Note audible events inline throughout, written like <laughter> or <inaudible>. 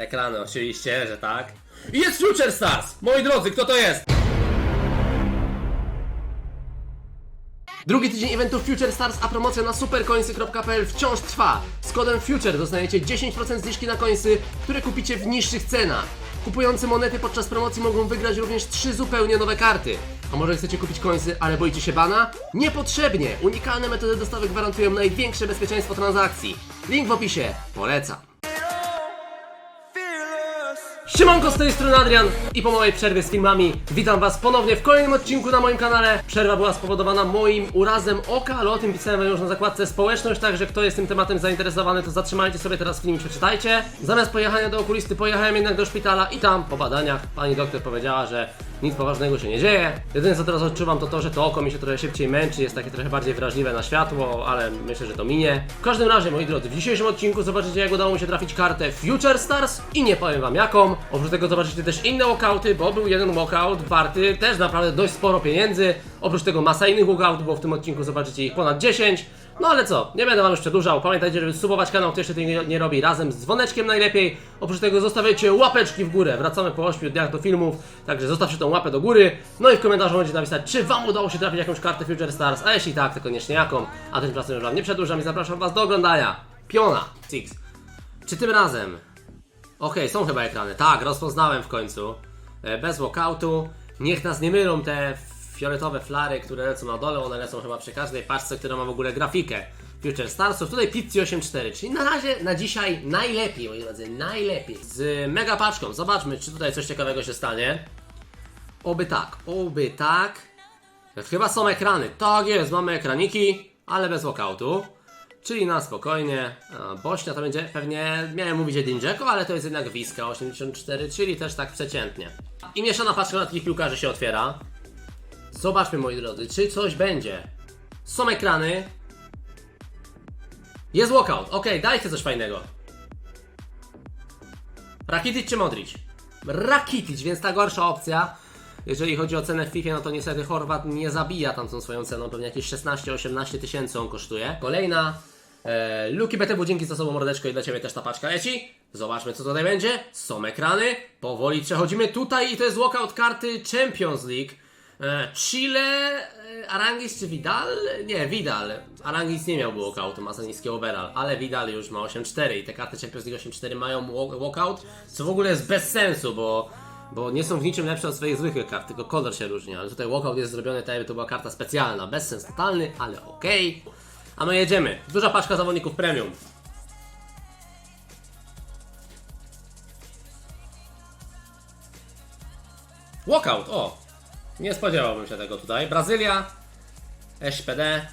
Ekrany oczywiście, że tak. I Jest Future Stars! Moi drodzy, kto to jest? Drugi tydzień eventu Future Stars, a promocja na supercoinsy.pl wciąż trwa. Z kodem FUTURE dostajecie 10% zniżki na coinsy, które kupicie w niższych cenach. Kupujący monety podczas promocji mogą wygrać również trzy zupełnie nowe karty. A może chcecie kupić coinsy, ale boicie się bana? Niepotrzebnie! Unikalne metody dostawy gwarantują największe bezpieczeństwo transakcji. Link w opisie. Polecam. Siemanko, z tej strony Adrian i po mojej przerwie z filmami witam was ponownie w kolejnym odcinku na moim kanale. Przerwa była spowodowana moim urazem oka, ale o tym pisałem już na zakładce społeczność, także kto jest tym tematem zainteresowany, to zatrzymajcie sobie teraz film i przeczytajcie. Zamiast pojechania do okulisty pojechałem jednak do szpitala i tam po badaniach pani doktor powiedziała, że nic poważnego się nie dzieje. Jedyne co teraz odczuwam to to, że to oko mi się trochę szybciej męczy, jest takie trochę bardziej wrażliwe na światło, ale myślę, że to minie. W każdym razie, moi drodzy, w dzisiejszym odcinku zobaczycie jak udało mi się trafić kartę Future Stars i nie powiem wam jaką. Oprócz tego zobaczycie też inne walkouty, bo był jeden walkout warty też naprawdę dość sporo pieniędzy. Oprócz tego masa innych walkoutów, bo w tym odcinku zobaczycie ich ponad 10. No ale co, nie będę wam już przedłużał. Pamiętajcie, żeby subować kanał, kto jeszcze tego nie, nie robi, razem z dzwoneczkiem najlepiej. Oprócz tego zostawiajcie łapeczki w górę. Wracamy po 8 dniach do filmów, także zostawcie tą łapę do góry. No i w komentarzu możecie napisać, czy wam udało się trafić jakąś kartę Future Stars, a jeśli tak, to koniecznie jaką. A tymczasem już wam nie przedłużam i zapraszam was do oglądania. Piona, Six. Czy tym razem Okej, są chyba ekrany. Tak, rozpoznałem w końcu. E, Bez walkoutu. Niech nas nie mylą te fioletowe flary, które lecą na dole. One lecą chyba przy każdej paczce, która ma w ogóle grafikę Future Starsów. Tutaj Pizzi 8.4, czyli na razie, na dzisiaj najlepiej, moi drodzy, najlepiej. Z mega paczką. Zobaczmy, czy tutaj coś ciekawego się stanie. Oby tak, oby tak. Chyba są ekrany. Tak jest, mamy ekraniki, ale bez walkoutu. Czyli na spokojnie. Bośnia to będzie pewnie, miałem mówić Edinjeko, ale to jest jednak Wiska 84, czyli też tak przeciętnie. I mieszana paczka na takich piłkarzy się otwiera. Zobaczmy moi drodzy, czy coś będzie. Są ekrany. Jest walkout. Ok, dajcie coś fajnego. Rakitic czy Modric? Rakitic, więc ta gorsza opcja. Jeżeli chodzi o cenę w FIFA, no to niestety Chorwat nie zabija tam tą swoją ceną, pewnie jakieś 16-18 tysięcy on kosztuje. Kolejna, e, Luki BTW, dzięki za sobą mordeczko i dla Ciebie też ta paczka leci. Zobaczmy co tutaj będzie. Są ekrany, powoli przechodzimy tutaj i to jest walkout karty Champions League. E, Chile, e, Arangis czy Vidal? Nie, Vidal. Arangis nie miał walkoutu, ma za niski overall, ale Vidal już ma 8-4 i te karty Champions League 8-4 mają walk- walkout, co w ogóle jest bez sensu, bo bo nie są w niczym lepsze od swoich zwykłych kart, tylko kolor się różni, ale tutaj walkout jest zrobiony tak jakby to była karta specjalna, bez sens totalny, ale okej. A my jedziemy. Duża paczka zawodników premium. Walkout, o! Nie spodziewałbym się tego tutaj. Brazylia, SPD,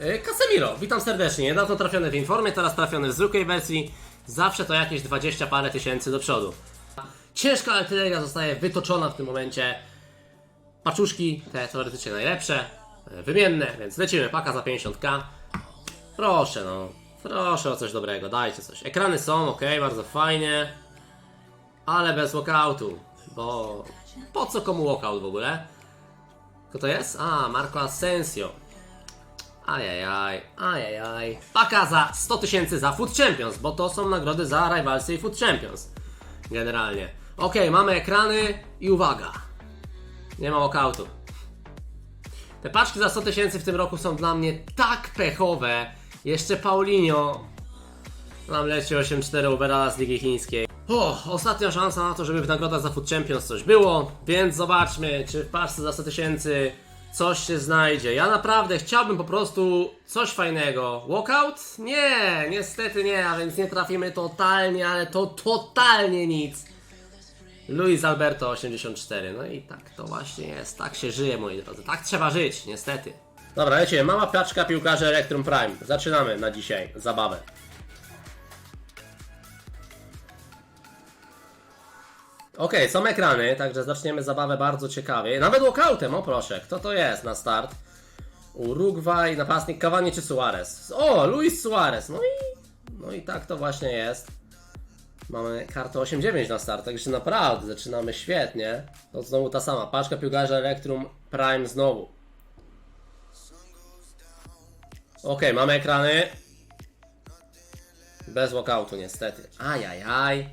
yy, Casemiro, witam serdecznie. Niedawno trafiony w informie, teraz trafiony w zwykłej wersji. Zawsze to jakieś 20 parę tysięcy do przodu. Ciężka artyleria zostaje wytoczona w tym momencie. Paczuszki, te teoretycznie najlepsze, e, wymienne, więc lecimy. Paka za 50k. Proszę, no. Proszę o coś dobrego, dajcie coś. Ekrany są, ok, bardzo fajnie. Ale bez walkoutu, bo po co komu walkout w ogóle? Kto to jest? A, Marco Asensio. Ajajaj, ajajaj. Paka za 100 tysięcy za Food Champions, bo to są nagrody za Rivalsy i Food Champions. Generalnie. Ok, mamy ekrany i uwaga. Nie ma walkoutu. Te paczki za 100 tysięcy w tym roku są dla mnie tak pechowe. Jeszcze Paulinho. Nam leci 8-4 Uberala z Ligi Chińskiej. O, ostatnia szansa na to, żeby w nagrodach za Food Champions coś było, więc zobaczmy, czy w paczce za 100 tysięcy coś się znajdzie. Ja naprawdę chciałbym po prostu coś fajnego. Walkout? Nie, niestety nie, a więc nie trafimy totalnie, ale to totalnie nic. Luis Alberto 84. No i tak to właśnie jest. Tak się żyje, moi drodzy. Tak trzeba żyć, niestety. Dobra, lecimy. Mama paczka piłkarzy Electrum Prime. Zaczynamy na dzisiaj zabawę. Okej, są ekrany, także zaczniemy zabawę bardzo ciekawie. Nawet walkoutem, o proszę. Kto to jest na start? Urugwaj, napastnik Cavani czy Suarez? O, Luis Suarez. No i, no i tak to właśnie jest. Mamy kartę 8-9 na start, także naprawdę zaczynamy świetnie. To znowu ta sama paczka piłkarza Electrum Prime znowu. Ok, mamy ekrany. Bez walkoutu niestety. Ajajaj.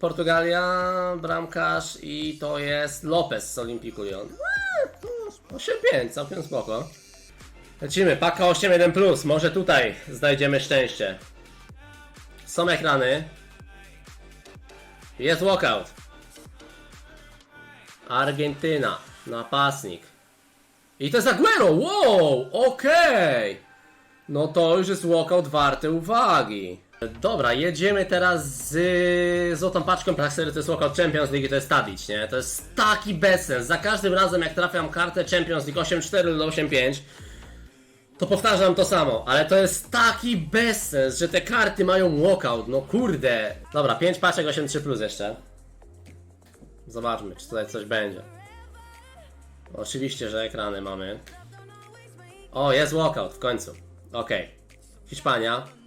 Portugalia, bramkarz i to jest Lopez z Olimpiku Lyon. Eee, to 8-5, całkiem spoko. Lecimy, paka 8-1+, plus. może tutaj znajdziemy szczęście. Są ekrany. Jest walkout. Argentyna, napastnik. I to jest Aguero, wow, okej. No to już jest walkout warty uwagi. Dobra, jedziemy teraz z złotą paczką. Serio, to jest walkout Champions League to jest Tadic, nie? To jest taki bezsens. Za każdym razem jak trafiam kartę Champions League 8-4 lub 8-5 to powtarzam to samo, ale to jest taki bezsens, że te karty mają walkout, no kurde. Dobra, 5 paczek 8-3 plus jeszcze. Zobaczmy, czy tutaj coś będzie. Oczywiście, że ekrany mamy. O, jest walkout w końcu. Okej. Hiszpania.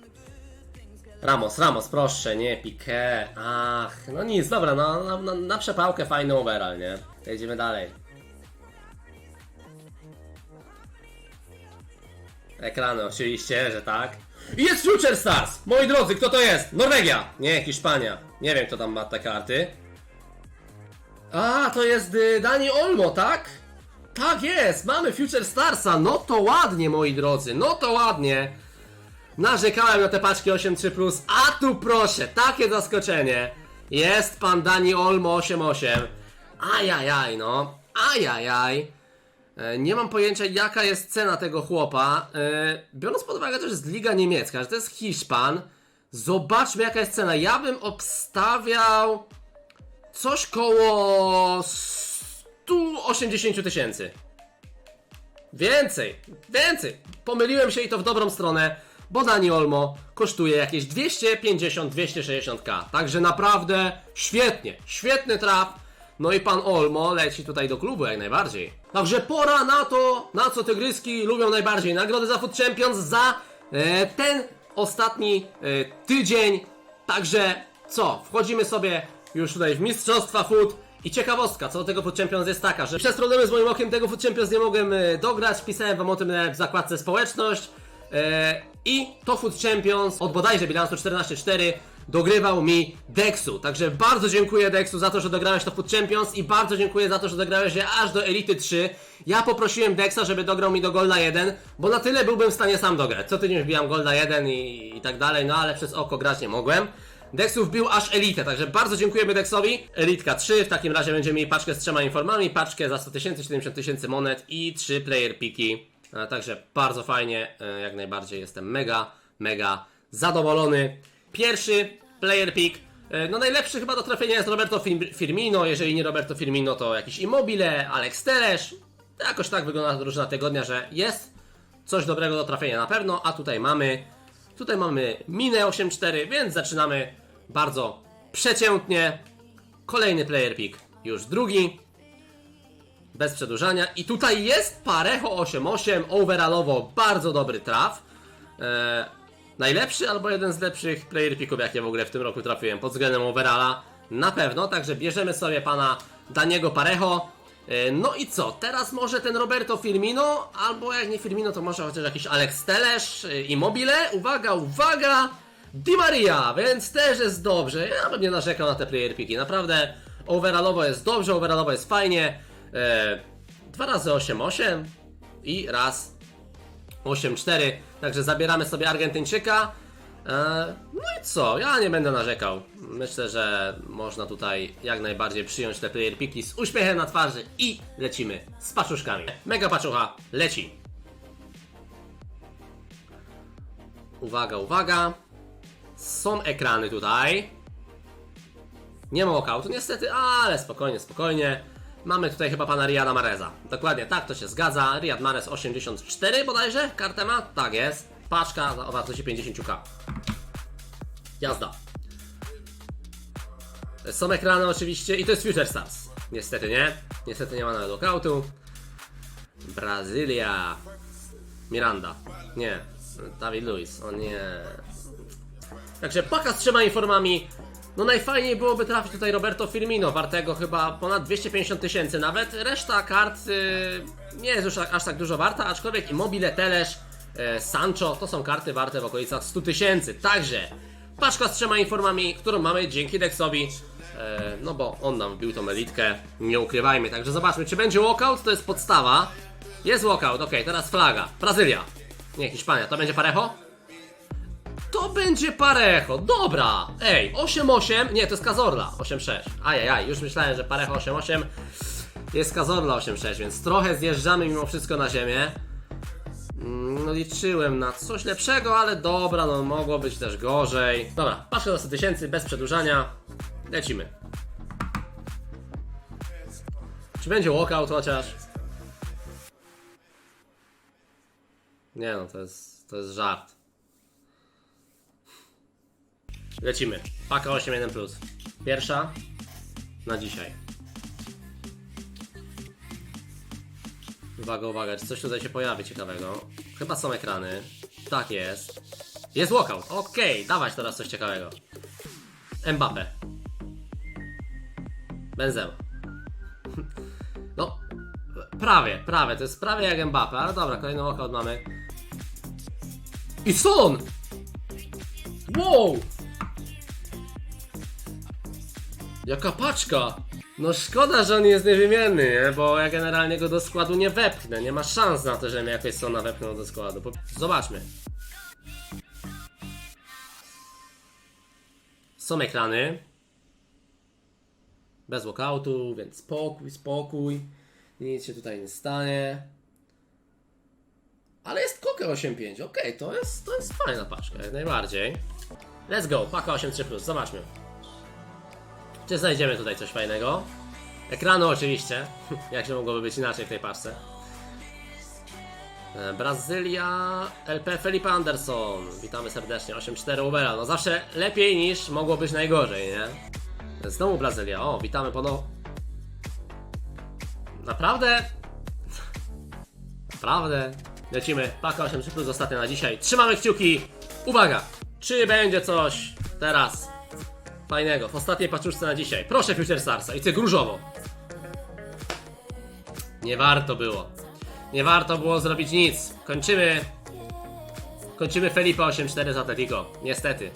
Ramos, Ramos, proszę, nie Piqué. Ach, no nic, dobra, no, na, na, na przepałkę fajny overall, nie? Jedziemy dalej. Ekrany, oczywiście, że tak. I Jest Future Stars! Moi drodzy, kto to jest? Norwegia! Nie, Hiszpania. Nie wiem, kto tam ma te karty. A, to jest y, Dani Olmo, tak? Tak jest, mamy Future Starsa. No to ładnie, moi drodzy, no to ładnie. Narzekałem na te paczki 8.3+, a tu proszę, takie zaskoczenie. Jest pan Dani Olmo 8.8. Ajajaj, no. Ajajaj. E, Nie mam pojęcia jaka jest cena tego chłopa. E, Biorąc pod uwagę to, że jest liga niemiecka, że to jest Hiszpan. Zobaczmy jaka jest cena. Ja bym obstawiał coś koło 180 tysięcy. Więcej, więcej. Pomyliłem się i to w dobrą stronę, bo Dani Olmo kosztuje jakieś 250-260k. Także naprawdę świetnie, świetny traf. No i pan Olmo leci tutaj do klubu jak najbardziej. Także pora na to, na co tygryski lubią najbardziej. Nagrody za Food Champions za e, ten ostatni e, tydzień. Także co, wchodzimy sobie już tutaj w Mistrzostwa Food. I ciekawostka, co do tego Food Champions jest taka, że przez problemy z moim okiem tego Food Champions nie mogłem e, dograć, pisałem wam o tym e, w zakładce społeczność i to Food Champions od bodajże bilansu 14-4 dogrywał mi Dexu, także bardzo dziękuję Dexu za to, że dograłeś to Food Champions i bardzo dziękuję za to, że dograłeś je aż do Elity 3. Ja poprosiłem Dexa, żeby dograł mi do Golda 1, bo na tyle byłbym w stanie sam dograć. Co tydzień wbijam Golda 1 i, i tak dalej, no ale przez oko grać nie mogłem. Dexu wbił aż elitę, także bardzo dziękujemy Dexowi. Elitka 3, w takim razie będziemy mieli paczkę z trzema informami, paczkę za 100 tysięcy, 70 tysięcy monet i 3 player piki. E, Także bardzo fajnie, e, jak najbardziej jestem mega, mega zadowolony. Pierwszy player pick. E, No najlepszy chyba do trafienia jest Roberto Fir- Firmino, jeżeli nie Roberto Firmino to jakiś Immobile, Alex Teles. Jakoś tak wygląda drużyna tygodnia, że jest coś dobrego do trafienia na pewno, a tutaj mamy tutaj mamy minę 8-4, więc zaczynamy bardzo przeciętnie. Kolejny player pick, już drugi. Bez przedłużania. I tutaj jest Parejo 8-8, overallowo bardzo dobry traf. Eee, najlepszy albo jeden z lepszych player picków, jakie w ogóle w tym roku trafiłem pod względem overalla. Na pewno, także bierzemy sobie pana Daniego Parejo. E, No i co? Teraz może ten Roberto Firmino, albo jak nie Firmino, to może chociaż jakiś Alex Telesz, e, Immobile. Uwaga, uwaga! Di Maria, więc też jest dobrze. Ja bym nie narzekał na te player piki. Naprawdę overallowo jest dobrze, overallowo jest fajnie. E, dwa razy 8-8 i raz 8-4. Także zabieramy sobie Argentyńczyka. E, No i co? Ja nie będę narzekał. Myślę, że można tutaj jak najbardziej przyjąć te player piki z uśmiechem na twarzy i lecimy z paczuszkami. Mega paczucha leci. Uwaga, uwaga. Są ekrany tutaj. Nie ma walkoutu niestety, ale spokojnie, spokojnie. Mamy tutaj chyba pana Riyada Mareza. Dokładnie, tak to się zgadza. Riyad Mahrez 84 bodajże kartę ma? Tak jest. Paczka o wartości 50k. Jazda. Są ekrany oczywiście i to jest Future Stars. Niestety nie. Niestety nie ma nawet walkoutu. Brazylia. Miranda. Nie. David Luiz. O nie. Także paka z trzema informami. No najfajniej byłoby trafić tutaj Roberto Firmino, wartego chyba ponad 250 tysięcy nawet. Reszta kart y, nie jest już aż tak dużo warta, aczkolwiek Immobile, Telesz, y, Sancho to są karty warte w okolicach 100 tysięcy. Także paczka z trzema informami, którą mamy dzięki Dexowi. E, no bo on nam wbił tą elitkę, nie ukrywajmy. Także zobaczmy, czy będzie walkout, to jest podstawa. Jest walkout, ok, teraz flaga. Brazylia. Nie, Hiszpania, to będzie Parejo? To będzie Parejo, dobra! Ej, 8-8, nie, to jest Cazorla, 8-6. Ajajaj, już myślałem, że Parejo 8-8 jest Cazorla 8-6, więc trochę zjeżdżamy mimo wszystko na ziemię. Mm, No liczyłem na coś lepszego, ale dobra, no mogło być też gorzej. Dobra, patrzę do 100 tysięcy, bez przedłużania. Lecimy. Czy będzie walkout chociaż? Nie no, to jest, to jest żart. Lecimy. Paka 8.1+. plus. Pierwsza na dzisiaj. Uwaga, uwaga, czy coś tutaj się pojawi ciekawego? Chyba są ekrany. Tak jest. Jest walkout. Okej, dawać teraz coś ciekawego. Mbappe. Benzema. <laughs> No, prawie, prawie. To jest prawie jak Mbappe, ale dobra, kolejny walkout mamy. I Son! Wow! Jaka paczka! No szkoda, że on jest niewymienny, nie? Bo ja generalnie go do składu nie wepchnę. Nie ma szans na to, że mnie jakoś Sona wepchnął do składu. Zobaczmy. Są ekrany. Bez walkoutu, więc spokój, spokój. Nic się tutaj nie stanie. Ale jest Koke 8.5. Okej, to, jest, to jest fajna paczka, jak najbardziej. Let's go, paka 8.3+, zobaczmy. Czy znajdziemy tutaj coś fajnego? Ekranu oczywiście, <laughs> jak się mogłoby być inaczej w tej paczce. E, Brazylia, LP Felipe Anderson. Witamy serdecznie, 8-4 Ubera. No zawsze lepiej niż mogło być najgorzej, nie? Znowu Brazylia, o, witamy ponownie. Naprawdę? <laughs> Naprawdę? Lecimy, paka 8 plus ostatnia na dzisiaj. Trzymamy kciuki. Uwaga! Czy będzie coś teraz fajnego w ostatniej paczuszce na dzisiaj? Proszę Future Starsa i ty różowo. Nie warto było. Nie warto było zrobić nic. Kończymy. Kończymy Felipe 8-4 z Atletico. Niestety.